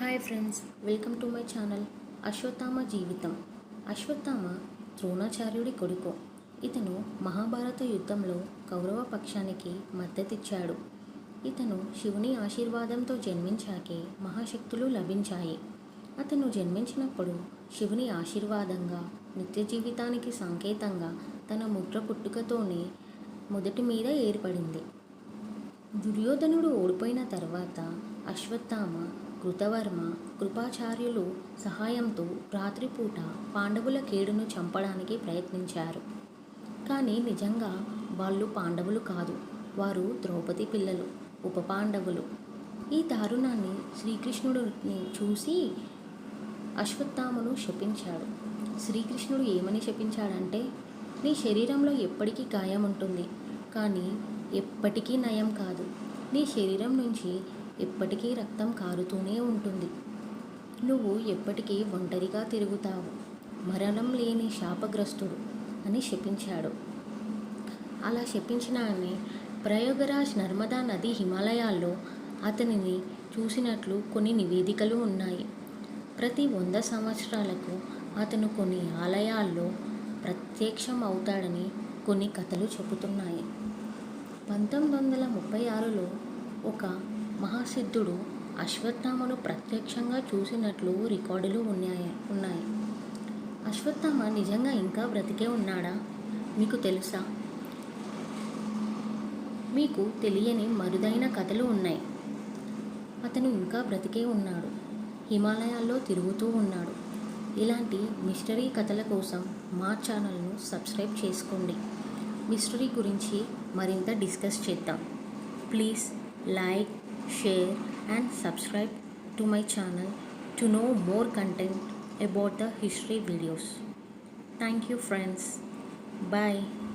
Hi friends welcome to my channel Ashwatthama జీవితం అశ్వత్థామ ద్రోణాచార్యుడి కొడుకు. ఇతను మహాభారత యుద్ధంలో కౌరవ పక్షానికి మద్దతిచ్చాడు. ఇతను శివుని ఆశీర్వాదంతో జన్మించాకే మహాశక్తులు లభించాయి. అతను జన్మించినప్పుడు శివుని ఆశీర్వాదంగా నిత్య జీవితానికి సంకేతంగా తన ముద్ర పుట్టుకతోనే మొదటి మీద ఏర్పడింది. దుర్యోధనుడు ఓడిపోయిన తర్వాత అశ్వత్థామ కృతవర్మ కృపాచార్యులు సహాయంతో రాత్రిపూట పాండవుల కేడును చంపడానికి ప్రయత్నించారు. కానీ నిజంగా వాళ్ళు పాండవులు కాదు. వారు ద్రౌపది పిల్లలు ఉప పాండవులు ఈ దారుణాన్ని శ్రీకృష్ణుడిని చూసి అశ్వత్థామను శపించాడు. శ్రీకృష్ణుడు ఏమని శపించాడంటే నీ శరీరంలో ఎప్పటికీ గాయం ఉంటుంది కానీ ఎప్పటికీ నయం కాదు. నీ శరీరం నుంచి ఎప్పటికీ రక్తం కారుతూనే ఉంటుంది. నువ్వు ఎప్పటికీ ఒంటరిగా తిరుగుతావు. మరణం లేని శాపగ్రస్తుడు అని శపించాడు. అలా శపించిన ఆమె ప్రయోగరాజ్ నర్మదా నది హిమాలయాల్లో అతనిని చూసినట్లు కొన్ని నివేదికలు ఉన్నాయి. ప్రతి వంద సంవత్సరాలకు అతను కొన్ని ఆలయాల్లో ప్రత్యక్షం అవుతాడని కొన్ని కథలు చెబుతున్నాయి. పంతొమ్మిది వందల ముప్పై ఆరులో ఒక మహాసిద్ధుడు అశ్వత్థామను ప్రత్యక్షంగా చూసినట్లు రికార్డులు ఉన్నాయి ఉన్నాయి. అశ్వత్థామ నిజంగా ఇంకా బ్రతికే ఉన్నాడా? మీకు తెలుసా? మీకు తెలియని మరుదైన కథలు ఉన్నాయి. అతను ఇంకా బ్రతికే ఉన్నాడు. హిమాలయాల్లో తిరుగుతూ ఉన్నాడు. ఇలాంటి మిస్టరీ కథల కోసం మా ఛానల్ను సబ్స్క్రైబ్ చేసుకోండి. మిస్టరీ గురించి మరింత డిస్కస్ చేద్దాం. Please like share and subscribe to my channel to know more content about the history videos. Thank you friends. Bye.